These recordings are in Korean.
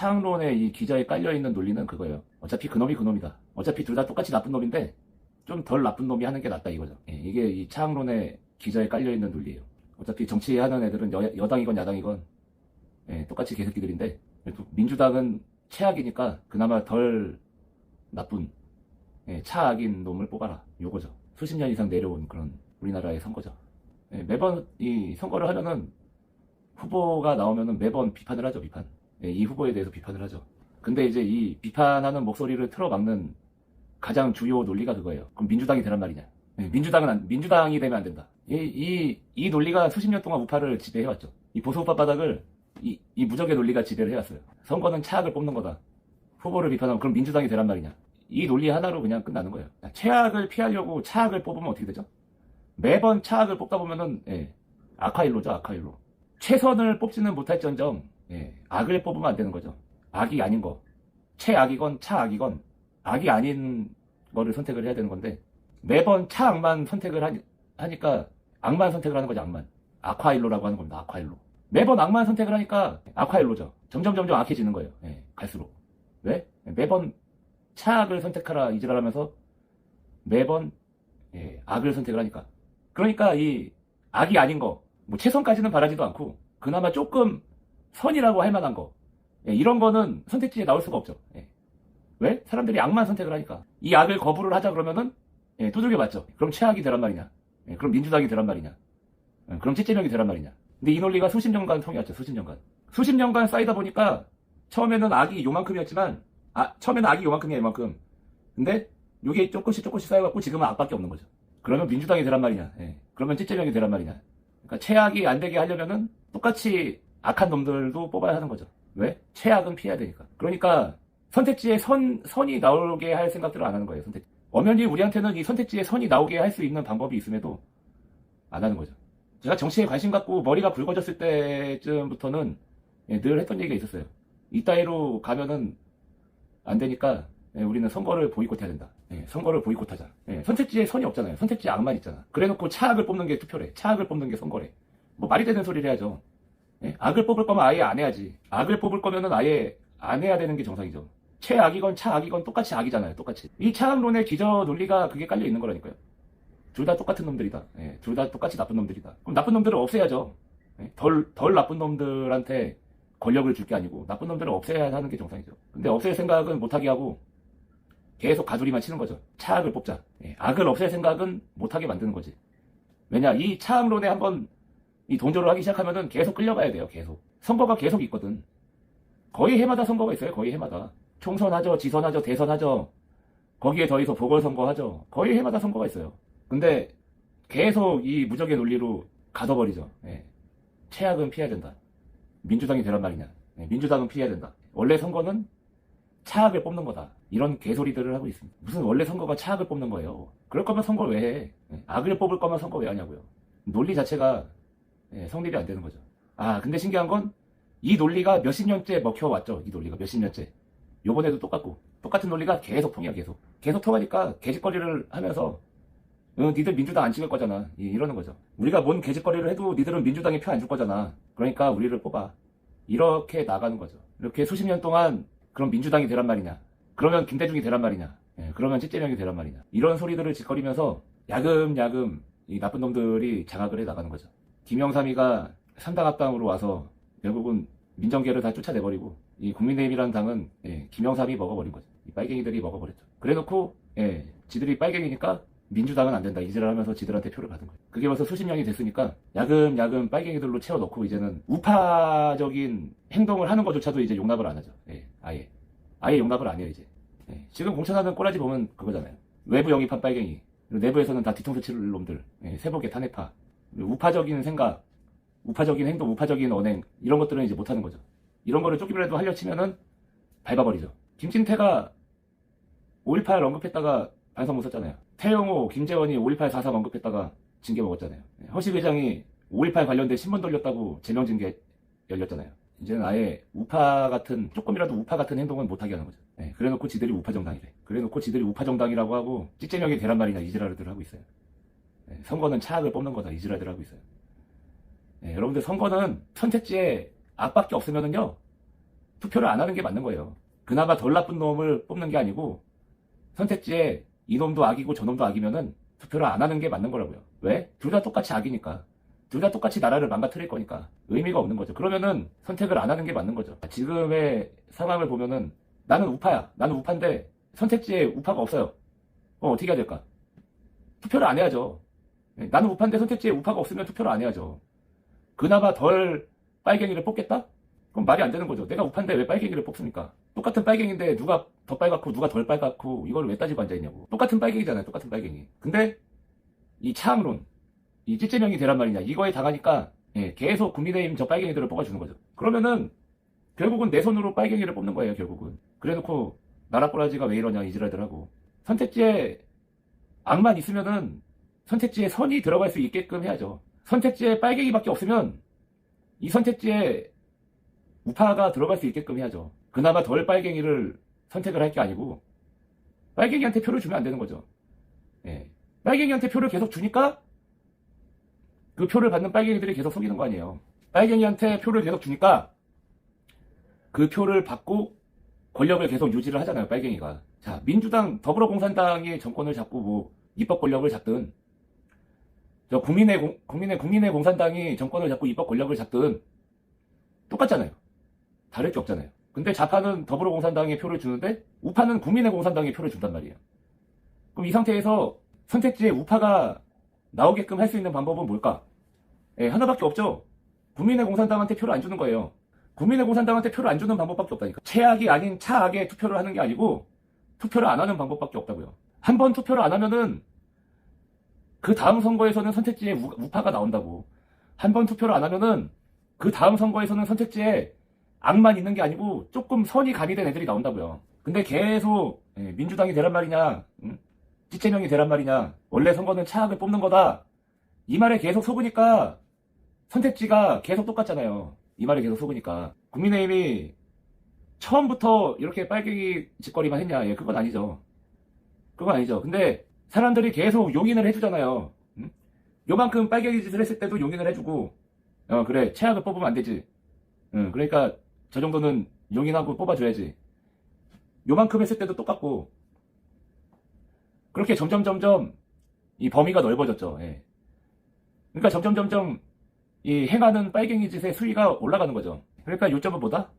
차항론의 이 기저에 깔려있는 논리는 그거예요. 어차피 그놈이 그놈이다. 어차피 둘 다 똑같이 나쁜 놈인데 좀 덜 나쁜 놈이 하는 게 낫다 이거죠. 예, 이게 이 차항론의 기저에 깔려있는 논리예요. 어차피 정치하는 애들은 여, 당이건 야당이건 예, 똑같이 개새끼들인데 민주당은 최악이니까 그나마 덜 나쁜 예, 차악인 놈을 뽑아라 요거죠. 수십 년 이상 내려온 그런 우리나라의 선거죠. 예, 매번 이 선거를 하면은 후보가 나오면은 매번 비판을 하죠, 비판. 예, 이 후보에 대해서 비판을 하죠. 근데 이제 이 비판하는 목소리를 틀어막는 가장 주요 논리가 그거예요. 그럼 민주당이 되란 말이냐? 예, 민주당은 안- 민주당이 되면 안 된다. 이, 이, 이 논리가 수십 년 동안 우파를 지배해왔죠. 이 보수 우파 바닥을 이, 이 무적의 논리가 지배를 해왔어요. 선거는 차악을 뽑는 거다. 후보를 비판하면 그럼 민주당이 되란 말이냐? 이 논리 하나로 그냥 끝나는 거예요. 최악을 피하려고 차악을 뽑으면 어떻게 되죠? 매번 차악을 뽑다 보면은 예, 악화일로죠, 악화일로. 최선을 뽑지는 못할지언정 예, 악을 뽑으면 안 되는 거죠. 악이 아닌 거. 최악이건 차악이건 악이 아닌 거를 선택을 해야 되는 건데 매번 차악만 선택을 하니, 하니까 악만 선택을 하는 거죠, 악만. 악화일로라고 하는 겁니다, 악화일로. 매번 악만 선택을 하니까 악화일로죠. 점점 점점 악해지는 거예요. 예, 갈수록. 왜? 매번 차악을 선택하라 이지랄 하면서 매번 예, 악을 선택을 하니까. 그러니까 이 악이 아닌 거, 뭐 최선까지는 바라지도 않고 그나마 조금 선이라고 할 만한 거 예, 이런 거는 선택지에 나올 수가 없죠. 예. 왜? 사람들이 악만 선택을 하니까 이 악을 거부를 하자 그러면은 예, 두들겨 맞죠. 그럼 최악이 되란 말이냐? 예, 그럼 민주당이 되란 말이냐? 예, 그럼 찌찌명이 되란 말이냐? 근데 이 논리가 수십 년간 통해왔죠. 수십 년간. 수십 년간 쌓이다 보니까 처음에는 악이 요만큼이었지만 아 처음에는 악이 요만큼이야 요만큼. 근데 요게 조금씩 조금씩 쌓여갖고 지금은 악밖에 없는 거죠. 그러면 민주당이 되란 말이냐? 예. 그러면 찌찌명이 되란 말이냐? 그러니까 최악이 안 되게 하려면은 똑같이 악한 놈들도 뽑아야 하는 거죠. 왜? 최악은 피해야 되니까. 그러니까 선택지에 선, 선이 나오게 할 생각들을 안 하는 거예요, 선택. 엄연히 우리한테는 이 선택지에 선이 나오게 할 수 있는 방법이 있음에도 안 하는 거죠. 제가 정치에 관심 갖고 머리가 굵어졌을 때쯤부터는 예, 늘 했던 얘기가 있었어요. 이따위로 가면은 안 되니까 예, 우리는 선거를 보이콧해야 된다. 예, 선거를 보이콧하자. 예, 선택지에 선이 없잖아요. 선택지에 악만 있잖아. 그래놓고 차악을 뽑는 게 투표래. 차악을 뽑는 게 선거래. 뭐 말이 되는 소리를 해야죠. 예, 악을 뽑을 거면 아예 안 해야지. 악을 뽑을 거면은 아예 안 해야 되는 게 정상이죠. 최악이건 차악이건 똑같이 악이잖아요. 똑같이. 이 차악론의 기저 논리가 그게 깔려 있는 거라니까요. 둘 다 똑같은 놈들이다. 예, 둘 다 똑같이 나쁜 놈들이다. 그럼 나쁜 놈들을 없애야죠. 예, 덜, 덜 나쁜 놈들한테 권력을 줄 게 아니고 나쁜 놈들을 없애야 하는 게 정상이죠. 근데 없앨 생각은 못하게 하고 계속 가두리만 치는 거죠. 차악을 뽑자. 예, 악을 없앨 생각은 못하게 만드는 거지. 왜냐, 이 차악론에 한번 이 동조를 하기 시작하면은 계속 끌려가야 돼요, 계속. 선거가 계속 있거든. 거의 해마다 선거가 있어요, 거의 해마다. 총선하죠, 지선하죠, 대선하죠. 거기에 더해서 보궐선거하죠. 거의 해마다 선거가 있어요. 근데 계속 이 무적의 논리로 가둬버리죠. 예. 최악은 피해야 된다. 민주당이 되란 말이냐. 예, 민주당은 피해야 된다. 원래 선거는 차악을 뽑는 거다. 이런 개소리들을 하고 있습니다. 무슨 원래 선거가 차악을 뽑는 거예요. 그럴 거면 선거를 왜 해? 예, 악을 뽑을 거면 선거 왜 하냐고요. 논리 자체가 예, 성립이 안 되는 거죠. 아, 근데 신기한 건 이 논리가 몇십 년째 먹혀왔죠. 이 논리가 몇십 년째. 요번에도 똑같고 똑같은 논리가 계속 통이야 계속. 계속 통하니까 개짓거리를 하면서 응, 니들 민주당 안 찍을 거잖아. 이- 이러는 거죠. 우리가 뭔 개짓거리를 해도 니들은 민주당에 표 안 줄 거잖아. 그러니까 우리를 뽑아. 이렇게 나가는 거죠. 이렇게 수십 년 동안 그럼 민주당이 되란 말이냐. 그러면 김대중이 되란 말이냐. 예, 그러면 찌찌명이 되란 말이냐. 이런 소리들을 짓거리면서 야금야금 이 나쁜 놈들이 장악을 해 나가는 거죠. 김영삼이가 삼당 합당으로 와서 결국은 민정계를 다 쫓아내버리고 이 국민의힘이라는 당은 예, 김영삼이 먹어버린 거죠. 이 빨갱이들이 먹어버렸죠. 그래놓고 예, 지들이 빨갱이니까 민주당은 안 된다. 이지를 하면서 지들한테 표를 받은 거예요. 그게 벌써 수십 년이 됐으니까 야금야금 빨갱이들로 채워넣고 이제는 우파적인 행동을 하는 것조차도 이제 용납을 안 하죠. 예, 아예. 아예 용납을 안 해요, 이제. 예, 지금 공천하는 꼬라지 보면 그거잖아요. 외부 영입한 빨갱이. 그리고 내부에서는 다 뒤통수 칠 놈들. 예, 세복의 탄핵파. 우파적인 생각, 우파적인 행동, 우파적인 언행, 이런 것들은 이제 못하는 거죠. 이런 거를 조금이라도 하려 치면은 밟아버리죠. 김진태가 5.18 언급했다가 반성 못 썼잖아요. 태영호, 김재원이 5.18 4.3 언급했다가 징계 먹었잖아요. 예, 허식 회장이 5.18 관련된 신문 돌렸다고 제명 징계 열렸잖아요. 이제는 아예 우파 같은, 조금이라도 우파 같은 행동은 못하게 하는 거죠. 예, 그래 놓고 지들이 우파 정당이래. 그래 놓고 지들이 우파 정당이라고 하고, 찌째명이 되란 말이냐, 이지랄들 하고 있어요. 예, 선거는 차악을 뽑는 거다, 이지랄들 하고 있어요. 예, 여러분들 선거는 선택지에 악밖에 없으면은요, 투표를 안 하는 게 맞는 거예요. 그나마 덜 나쁜 놈을 뽑는 게 아니고 선택지에 이놈도 악이고 저놈도 악이면은 투표를 안 하는 게 맞는 거라고요. 왜? 둘 다 똑같이 악이니까. 둘 다 똑같이 나라를 망가뜨릴 거니까 의미가 없는 거죠. 그러면은 선택을 안 하는 게 맞는 거죠. 지금의 상황을 보면은 나는 우파야. 나는 우파인데 선택지에 우파가 없어요. 그럼 어떻게 해야 될까? 투표를 안 해야죠. 네, 나는 우파인데 선택지에 우파가 없으면 투표를 안 해야죠. 그나마 덜 빨갱이를 뽑겠다? 그럼 말이 안 되는 거죠. 내가 우파인데 왜 빨갱이를 뽑습니까? 똑같은 빨갱인데 누가 더 빨갛고 누가 덜 빨갛고 이걸 왜 따지고 앉아있냐고. 똑같은 빨갱이잖아요. 똑같은 빨갱이. 근데 이 차항론, 이 찌찌명이 되란 말이냐. 이거에 당하니까 예, 계속 국민의힘 저 빨갱이들을 뽑아주는 거죠. 그러면은 결국은 내 손으로 빨갱이를 뽑는 거예요. 결국은. 그래놓고 나라 꼬라지가 왜 이러냐 이지랄들하고. 선택지에 악만 있으면은 선택지에 선이 들어갈 수 있게끔 해야죠. 선택지에 빨갱이밖에 없으면 이 선택지에 우파가 들어갈 수 있게끔 해야죠. 그나마 덜 빨갱이를 선택을 할 게 아니고 빨갱이한테 표를 주면 안 되는 거죠. 예. 빨갱이한테 표를 계속 주니까 그 표를 받는 빨갱이들이 계속 속이는 거 아니에요. 빨갱이한테 표를 계속 주니까 그 표를 받고 권력을 계속 유지를 하잖아요, 빨갱이가. 자, 민주당, 더불어공산당이 정권을 잡고 뭐 입법 권력을 잡든 저 국민의 공- 국민의 국민의 공산당이 정권을 잡고 입법 권력을 잡든 똑같잖아요. 다를 게 없잖아요. 근데 좌파는 더불어공산당에 표를 주는데 우파는 국민의 공산당에 표를 준단 말이에요. 그럼 이 상태에서 선택지에 우파가 나오게끔 할 수 있는 방법은 뭘까? 예, 하나밖에 없죠. 국민의 공산당한테 표를 안 주는 거예요. 국민의 공산당한테 표를 안 주는 방법밖에 없다니까. 최악이 아닌 차악에 투표를 하는 게 아니고 투표를 안 하는 방법밖에 없다고요. 한 번 투표를 안 하면은 그 다음 선거에서는 선택지에 우, 우파가 나온다고. 한 번 투표를 안 하면은 그 다음 선거에서는 선택지에 악만 있는 게 아니고 조금 선이 가미된 애들이 나온다고요. 근데 계속 예, 민주당이 되란 말이냐, 응? 찌째명이 되란 말이냐, 원래 선거는 차악을 뽑는 거다. 이 말에 계속 속으니까 선택지가 계속 똑같잖아요. 이 말에 계속 속으니까. 국민의힘이 처음부터 이렇게 빨갱이 짓거리만 했냐? 예, 그건 아니죠. 그건 아니죠. 근데 사람들이 계속 용인을 해주잖아요. 응? 요만큼 빨갱이 짓을 했을 때도 용인을 해주고, 어, 그래, 최악을 뽑으면 안 되지. 응, 그러니까 저 정도는 용인하고 뽑아줘야지. 요만큼 했을 때도 똑같고, 그렇게 점점 점점 이 범위가 넓어졌죠. 예. 그러니까 점점 점점 이 행하는 빨갱이 짓의 수위가 올라가는 거죠. 그러니까 요점은 뭐다?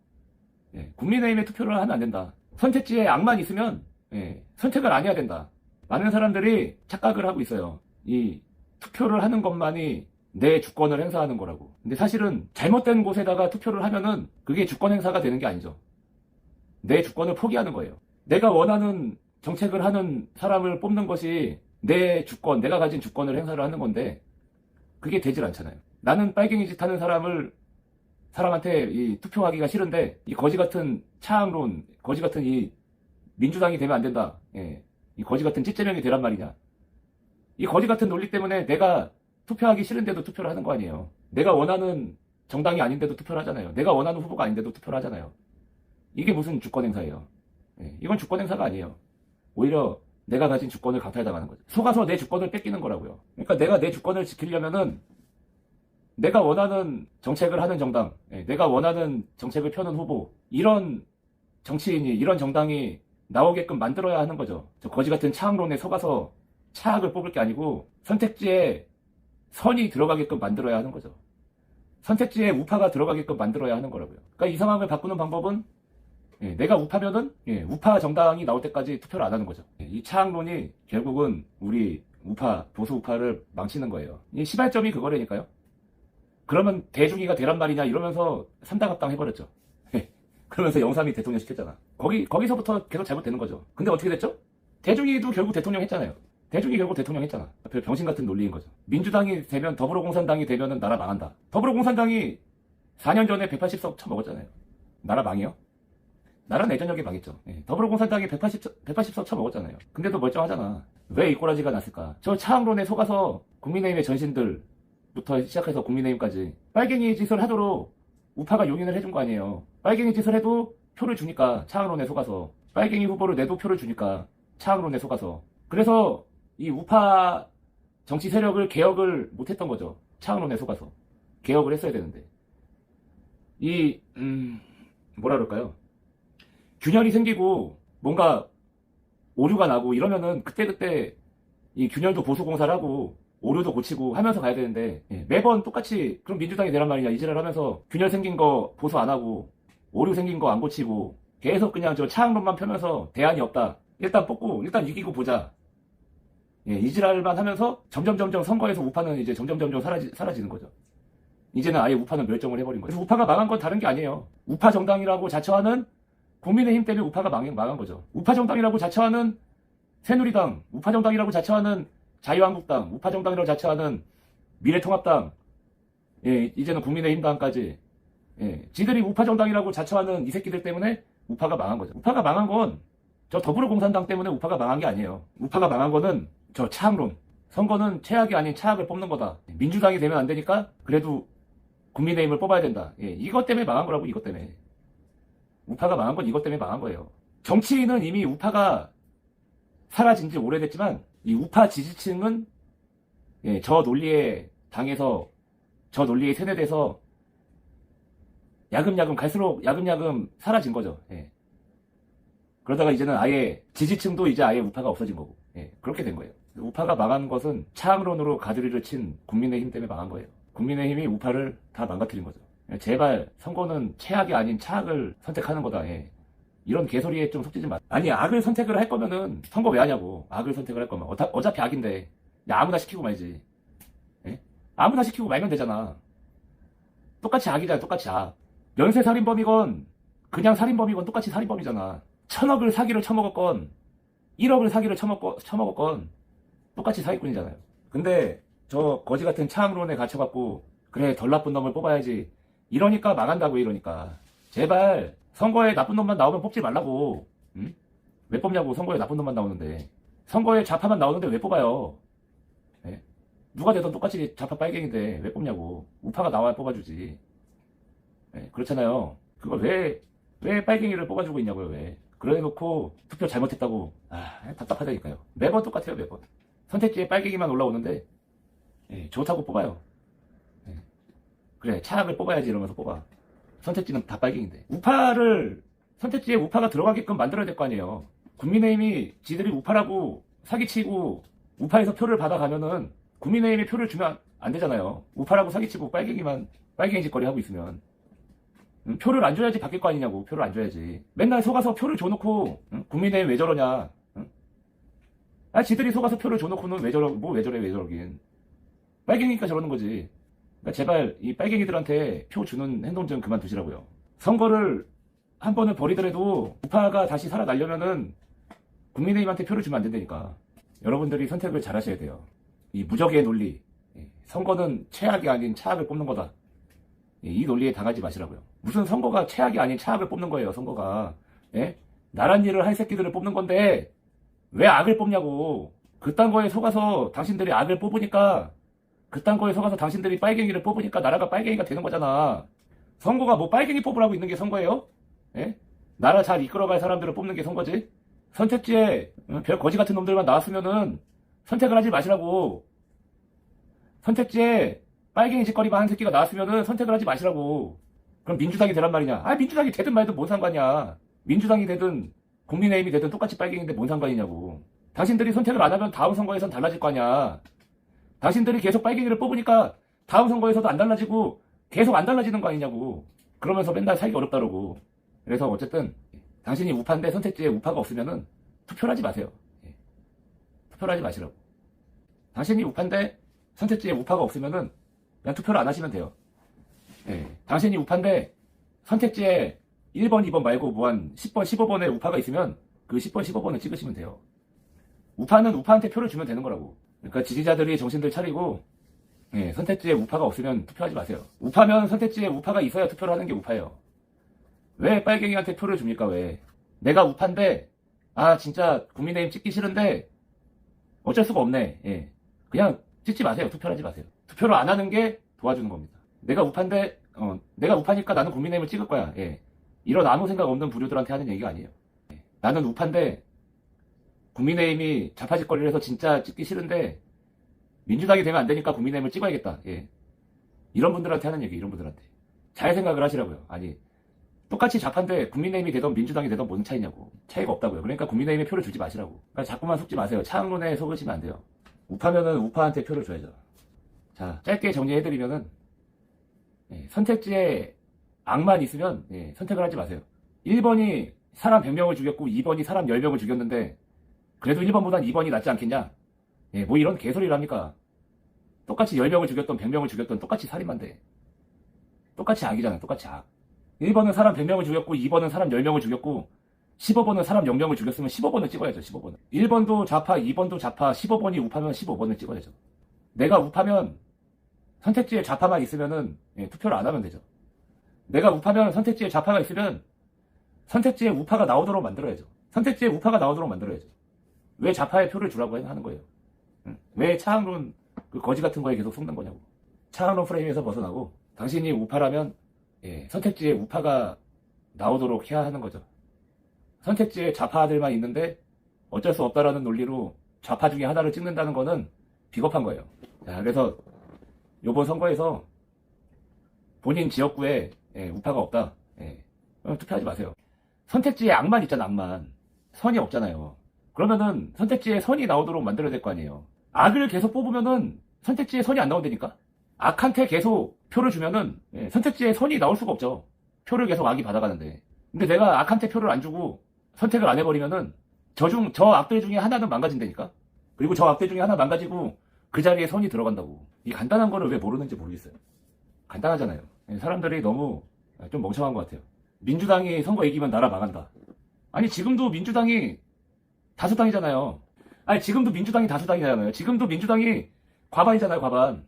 예, 국민의힘에 투표를 하면 안 된다. 선택지에 악만 있으면 예, 선택을 안 해야 된다. 많은 사람들이 착각을 하고 있어요. 이 투표를 하는 것만이 내 주권을 행사하는 거라고. 근데 사실은 잘못된 곳에다가 투표를 하면은 그게 주권 행사가 되는 게 아니죠. 내 주권을 포기하는 거예요. 내가 원하는 정책을 하는 사람을 뽑는 것이 내 주권, 내가 가진 주권을 행사를 하는 건데 그게 되질 않잖아요. 나는 빨갱이 짓 하는 사람을 사람한테 이 투표하기가 싫은데 이 거지 같은 차항론, 거지 같은 이 민주당이 되면 안 된다. 예. 이 거지 같은 찌째명이 되란 말이냐. 이 거지 같은 논리 때문에 내가 투표하기 싫은데도 투표를 하는 거 아니에요. 내가 원하는 정당이 아닌데도 투표를 하잖아요. 내가 원하는 후보가 아닌데도 투표를 하잖아요. 이게 무슨 주권 행사예요. 예. 이건 주권 행사가 아니에요. 오히려 내가 가진 주권을 강탈당하는 거죠. 속아서 내 주권을 뺏기는 거라고요. 그러니까 내가 내 주권을 지키려면은 내가 원하는 정책을 하는 정당, 예, 내가 원하는 정책을 펴는 후보, 이런 정치인이, 이런 정당이 나오게끔 만들어야 하는 거죠. 저 거지 같은 차악론에 속아서 차악을 뽑을 게 아니고 선택지에 선이 들어가게끔 만들어야 하는 거죠. 선택지에 우파가 들어가게끔 만들어야 하는 거라고요. 그러니까 이 상황을 바꾸는 방법은 예, 내가 우파면은 예, 우파 정당이 나올 때까지 투표를 안 하는 거죠. 예, 이 차악론이 결국은 우리 우파 보수 우파를 망치는 거예요. 이 시발점이 그거라니까요. 그러면 대중이가 되란 말이냐 이러면서 삼당합당 해버렸죠. 예, 그러면서 영삼이 대통령 시켰잖아. 거기 거기서부터 계속 잘못되는 거죠. 근데 어떻게 됐죠? 대중이도 결국 대통령 했잖아요. 대중이 결국 대통령 했잖아. 별 병신 같은 논리인 거죠. 민주당이 되면 더불어공산당이 되면은 나라 망한다. 더불어공산당이 4년 전에 180석 쳐먹었잖아요. 나라 망해요? 나라 내전력이 망했죠. 예, 더불어공산당이 180, 180석 쳐먹었잖아요. 근데도 멀쩡하잖아. 왜 이 꼬라지가 났을까? 저 차항론에 속아서 국민의힘의 전신들부터 시작해서 국민의힘까지 빨갱이 짓을 하도록 우파가 용인을 해준 거 아니에요. 빨갱이 짓을 해도 표를 주니까 차항론에 속아서 빨갱이 후보를 내도 표를 주니까 차항론에 속아서 그래서 이 우파 정치 세력을 개혁을 못했던 거죠. 차항론에 속아서 개혁을 했어야 되는데 이 음, 뭐라 그럴까요? 균열이 생기고 뭔가 오류가 나고 이러면은 그때그때 이 균열도 보수 공사를 하고 오류도 고치고 하면서 가야 되는데 예, 매번 똑같이 그럼 민주당이 되란 말이냐 이지랄 하면서 균열 생긴 거 보수 안 하고 오류 생긴 거 안 고치고 계속 그냥 저 차항론만 펴면서 대안이 없다. 일단 뽑고 일단 이기고 보자. 예, 이지랄만 하면서 점점 점점 선거에서 우파는 이제 점점 점점 사라지, 사라지는 거죠. 이제는 아예 우파는 멸종을 해버린 거죠. 그래서 우파가 망한 건 다른 게 아니에요. 우파 정당이라고 자처하는 국민의힘 때문에 우파가 망, 망한 거죠. 우파 정당이라고 자처하는 새누리당, 우파 정당이라고 자처하는 자유한국당, 우파정당이라고 자처하는 미래통합당, 예, 이제는 국민의힘당까지, 예, 지들이 우파정당이라고 자처하는 이 새끼들 때문에 우파가 망한 거죠. 우파가 망한 건 저 더불어공산당 때문에 우파가 망한 게 아니에요. 우파가 망한 거는 저 차항론. 선거는 최악이 아닌 차악을 뽑는 거다. 민주당이 되면 안 되니까 그래도 국민의힘을 뽑아야 된다. 예, 이것 때문에 망한 거라고, 이것 때문에. 우파가 망한 건 이것 때문에 망한 거예요. 정치인은 이미 우파가 사라진 지 오래됐지만 이 우파 지지층은 예, 저 논리에 당해서 저 논리에 세뇌돼서 야금야금 갈수록 야금야금 사라진 거죠. 예. 그러다가 이제는 아예 지지층도 이제 아예 우파가 없어진 거고 예, 그렇게 된 거예요. 우파가 망한 것은 차항론으로 가두리를 친 국민의힘 때문에 망한 거예요. 국민의힘이 우파를 다 망가뜨린 거죠. 예, 제발 선거는 최악이 아닌 차악을 선택하는 거다. 예. 이런 개소리에 좀 속지지 마. 아니 악을 선택을 할 거면은 선거 왜 하냐고. 악을 선택을 할 거면 어차, 어차피 악인데 야, 아무나 시키고 말지. 예? 아무나 시키고 말면 되잖아. 똑같이 악이잖아. 똑같이 악. 연쇄 살인범이건 그냥 살인범이건 똑같이 살인범이잖아. 천억을 사기를 처먹었건 1억을 사기를 처먹고, 처먹었건 똑같이 사기꾼이잖아요. 근데 저 거지 같은 차항론에 갇혀갖고 그래 덜 나쁜 놈을 뽑아야지 이러니까 망한다고 이러니까 제발 선거에 나쁜 놈만 나오면 뽑지 말라고. 응? 왜 뽑냐고 선거에 나쁜 놈만 나오는데. 선거에 좌파만 나오는데 왜 뽑아요? 예? 누가 되든 똑같이 좌파 빨갱인데 왜 뽑냐고. 우파가 나와야 뽑아주지. 예, 그렇잖아요. 그걸 왜, 왜 빨갱이를 뽑아주고 있냐고요, 왜. 그래 놓고 투표 잘못했다고. 아, 답답하다니까요. 매번 똑같아요, 매번. 선택지에 빨갱이만 올라오는데, 예, 좋다고 뽑아요. 예. 그래, 차악을 뽑아야지 이러면서 뽑아. 선택지는 다 빨갱인데. 우파를 선택지에 우파가 들어가게끔 만들어야 될 거 아니에요. 국민의힘이 지들이 우파라고 사기치고 우파에서 표를 받아가면은 국민의힘에 표를 주면 안 되잖아요. 우파라고 사기치고 빨갱이만 빨갱이 짓거리 하고 있으면 음, 표를 안 줘야지 바뀔 거 아니냐고 표를 안 줘야지. 맨날 속아서 표를 줘놓고 음, 국민의힘 왜 저러냐. 음? 아 지들이 속아서 표를 줘놓고는 왜 저러 뭐 왜 저래 왜 저러긴. 빨갱이니까 저러는 거지. 그러니까 제발 이 빨갱이들한테 표 주는 행동 좀 그만두시라고요. 선거를 한 번을 버리더라도 우파가 다시 살아나려면은 국민의힘한테 표를 주면 안 된다니까. 여러분들이 선택을 잘 하셔야 돼요. 이 무적의 논리. 예, 선거는 최악이 아닌 차악을 뽑는 거다. 예, 이 논리에 당하지 마시라고요. 무슨 선거가 최악이 아닌 차악을 뽑는 거예요, 선거가. 예? 나란 일을 할 새끼들을 뽑는 건데, 왜 악을 뽑냐고. 그딴 거에 속아서 당신들이 악을 뽑으니까 그딴 거에 속아서 당신들이 빨갱이를 뽑으니까 나라가 빨갱이가 되는 거잖아. 선거가 뭐 빨갱이 뽑으라고 있는 게 선거예요? 예? 나라 잘 이끌어갈 사람들을 뽑는 게 선거지? 선택지에 어, 별 거지 같은 놈들만 나왔으면은 선택을 하지 마시라고. 선택지에 빨갱이 짓거리만 한 새끼가 나왔으면은 선택을 하지 마시라고. 그럼 민주당이 되란 말이냐? 아, 민주당이 되든 말든 뭔 상관이야. 민주당이 되든 국민의힘이 되든 똑같이 빨갱인데 뭔 상관이냐고. 당신들이 선택을 안 하면 다음 선거에선 달라질 거 아니야. 당신들이 계속 빨갱이를 뽑으니까 다음 선거에서도 안 달라지고 계속 안 달라지는 거 아니냐고. 그러면서 맨날 살기 어렵다라고. 그래서 어쨌든 당신이 우파인데 선택지에 우파가 없으면은 투표를 하지 마세요. 예. 투표를 하지 마시라고. 당신이 우파인데 선택지에 우파가 없으면은 그냥 투표를 안 하시면 돼요. 예. 당신이 우파인데 선택지에 1번, 2번 말고 뭐 한 10번, 15번에 우파가 있으면 그 10번, 15번을 찍으시면 돼요. 우파는 우파한테 표를 주면 되는 거라고. 그러니까 지지자들이 정신들 차리고 예, 선택지에 우파가 없으면 투표하지 마세요. 우파면 선택지에 우파가 있어야 투표를 하는 게 우파예요. 왜 빨갱이한테 표를 줍니까? 왜? 내가 우파인데 아 진짜 국민의힘 찍기 싫은데 어쩔 수가 없네. 예. 그냥 찍지 마세요. 투표를 하지 마세요. 투표를 안 하는 게 도와주는 겁니다. 내가 우파인데 어, 내가 우파니까 나는 국민의힘을 찍을 거야. 예. 이런 아무 생각 없는 부류들한테 하는 얘기가 아니에요. 예. 나는 우파인데 국민의힘이 자파짓거리를 해서 진짜 찍기 싫은데 민주당이 되면 안 되니까 국민의힘을 찍어야겠다. 예. 이런 분들한테 하는 얘기, 이런 분들한테. 잘 생각을 하시라고요. 아니, 똑같이 좌파인데 국민의힘이 되던 민주당이 되던 무슨 차이냐고. 차이가 없다고요. 그러니까 국민의힘에 표를 주지 마시라고. 그러니까 자꾸만 속지 마세요. 차항론에 속으시면 안 돼요. 우파면은 우파한테 표를 줘야죠. 자, 짧게 정리해드리면은, 예, 선택지에 악만 있으면, 예, 선택을 하지 마세요. 1번이 사람 100명을 죽였고, 2번이 사람 10명을 죽였는데, 그래도 1번보단 2번이 낫지 않겠냐? 예, 뭐 이런 개소리를 합니까? 똑같이 10명을 죽였던 100명을 죽였던 똑같이 살인만데. 똑같이 악이잖아요. 똑같이 악. 1번은 사람 100명을 죽였고 2번은 사람 10명을 죽였고 15번은 사람 0명을 죽였으면 15번을 찍어야죠. 15번은. 1번도 좌파, 2번도 좌파, 15번이 우파면 15번을 찍어야죠. 내가 우파면 선택지에 좌파만 있으면은 예, 투표를 안 하면 되죠. 내가 우파면 선택지에 좌파가 있으면 선택지에 우파가 나오도록 만들어야죠. 선택지에 우파가 나오도록 만들어야죠. 왜 좌파에 표를 주라고 하는 거예요? 응? 왜 차항론 그 거지 같은 거에 계속 속는 거냐고. 차항론 프레임에서 벗어나고 당신이 우파라면 예, 선택지에 우파가 나오도록 해야 하는 거죠. 선택지에 좌파들만 있는데 어쩔 수 없다라는 논리로 좌파 중에 하나를 찍는다는 거는 비겁한 거예요. 자, 그래서 요번 선거에서 본인 지역구에 예, 우파가 없다. 예, 투표하지 마세요. 선택지에 악만 있잖아, 악만. 선이 없잖아요. 그러면은 선택지에 선이 나오도록 만들어야 될 거 아니에요. 악을 계속 뽑으면은 선택지에 선이 안 나온다니까? 악한테 계속 표를 주면은 예, 선택지에 선이 나올 수가 없죠. 표를 계속 악이 받아가는데. 근데 내가 악한테 표를 안 주고 선택을 안 해버리면은 저 중, 저 악들 중에 하나는 망가진다니까? 그리고 저 악들 중에 하나 망가지고 그 자리에 선이 들어간다고. 이 간단한 거를 왜 모르는지 모르겠어요. 간단하잖아요. 예, 사람들이 너무 좀 멍청한 것 같아요. 민주당이 선거 이기면 나라 망한다. 아니, 지금도 민주당이 다수당이잖아요. 아니, 지금도 민주당이 다수당이잖아요. 지금도 민주당이 과반이잖아요, 과반.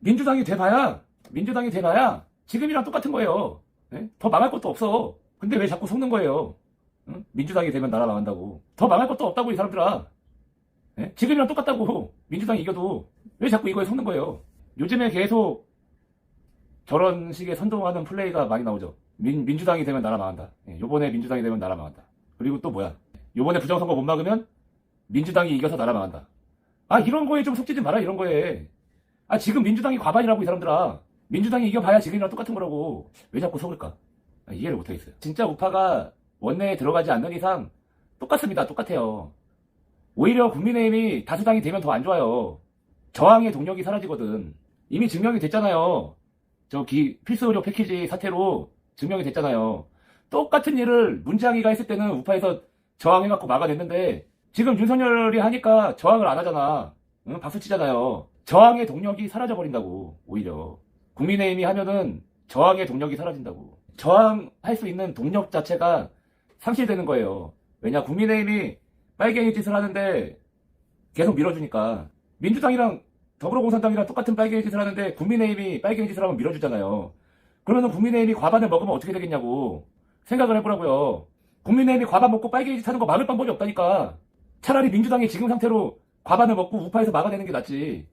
민주당이 돼봐야, 민주당이 돼봐야 지금이랑 똑같은 거예요. 예? 더 망할 것도 없어. 근데 왜 자꾸 속는 거예요? 응? 민주당이 되면 나라 망한다고. 더 망할 것도 없다고, 이 사람들아. 예? 지금이랑 똑같다고. 민주당이 이겨도. 왜 자꾸 이거에 속는 거예요? 요즘에 계속 저런 식의 선동하는 플레이가 많이 나오죠. 민, 민주당이 되면 나라 망한다. 예, 요번에 민주당이 되면 나라 망한다. 그리고 또 뭐야? 요번에 부정선거 못 막으면 민주당이 이겨서 나라 망한다. 아, 이런 거에 좀 속지 좀 마라, 이런 거에. 아, 지금 민주당이 과반이라고, 이 사람들아. 민주당이 이겨봐야 지금이랑 똑같은 거라고. 왜 자꾸 속을까? 아, 이해를 못하겠어요. 진짜 우파가 원내에 들어가지 않는 이상 똑같습니다. 똑같아요. 오히려 국민의힘이 다수당이 되면 더 안 좋아요. 저항의 동력이 사라지거든. 이미 증명이 됐잖아요. 저 기, 필수 의료 패키지 사태로 증명이 됐잖아요. 똑같은 일을 문재항이가 했을 때는 우파에서 저항해갖고 막아냈는데 지금 윤석열이 하니까 저항을 안 하잖아. 응? 박수 치잖아요. 저항의 동력이 사라져버린다고, 오히려. 국민의힘이 하면은 저항의 동력이 사라진다고. 저항할 수 있는 동력 자체가 상실되는 거예요. 왜냐, 국민의힘이 빨갱이 짓을 하는데 계속 밀어주니까. 민주당이랑 더불어공산당이랑 똑같은 빨갱이 짓을 하는데 국민의힘이 빨갱이 짓을 하면 밀어주잖아요. 그러면 국민의힘이 과반을 먹으면 어떻게 되겠냐고 생각을 해보라고요. 국민의힘이 과반 먹고 짓 하는 거 막을 방법이 없다니까. 차라리 민주당이 지금 상태로 과반을 먹고 우파에서 막아내는 게 낫지.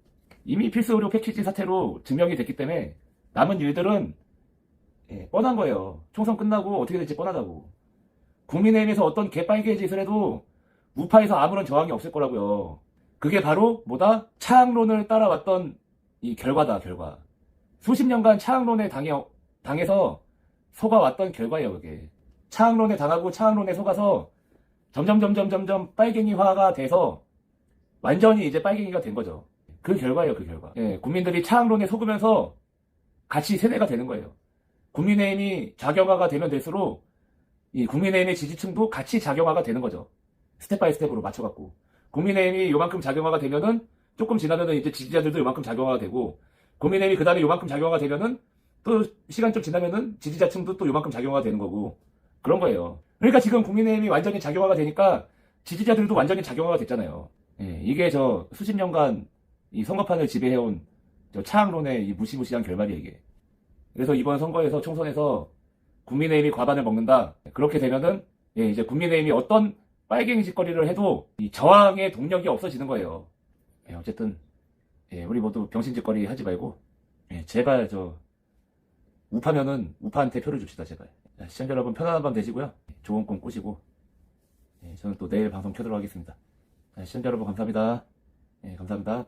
이미 필수 의료 패키지 사태로 증명이 됐기 때문에 남은 일들은 예, 뻔한 거예요. 총선 끝나고 어떻게 될지 뻔하다고. 국민의힘에서 어떤 개빨개 짓을 해도 우파에서 아무런 저항이 없을 거라고요. 그게 바로 뭐다? 차항론을 따라왔던 이 결과다, 결과. 수십 년간 차항론에 당해, 당해서 속아왔던 결과예요, 그게. 차항론에 당하고 차항론에 속아서 점점, 점점, 점점 빨갱이화가 돼서 완전히 이제 빨갱이가 된 거죠. 그 결과예요, 그 결과. 예, 국민들이 차항론에 속으면서 같이 세대가 되는 거예요. 국민의힘이 작용화가 되면 될수록 이 국민의힘의 지지층도 같이 작용화가 되는 거죠. 스텝 바이 스텝으로 맞춰갖고. 국민의힘이 요만큼 작용화가 되면은 조금 지나면은 이제 지지자들도 요만큼 작용화가 되고 국민의힘이 그 다음에 요만큼 작용화가 되면은 또 시간 좀 지나면은 지지자층도 또 요만큼 작용화가 되는 거고 그런 거예요. 그러니까 지금 국민의힘이 완전히 작용화가 되니까 지지자들도 완전히 작용화가 됐잖아요. 예, 이게 저 수십 년간 이 선거판을 지배해온 저 차항론의 이 무시무시한 결말이에요, 이게. 그래서 이번 선거에서 총선에서 국민의힘이 과반을 먹는다. 그렇게 되면은 예, 이제 국민의힘이 어떤 빨갱이 짓거리를 해도 이 저항의 동력이 없어지는 거예요. 예, 어쨌든 예, 우리 모두 병신 짓거리 하지 말고 예, 제발 저 우파면은 우파한테 표를 줍시다 제발. 자, 시청자 여러분 편안한 밤 되시고요. 좋은 꿈 꾸시고 예, 저는 또 내일 방송 켜도록 하겠습니다. 자, 시청자 여러분 감사합니다. 예, 감사합니다. 편안한 밤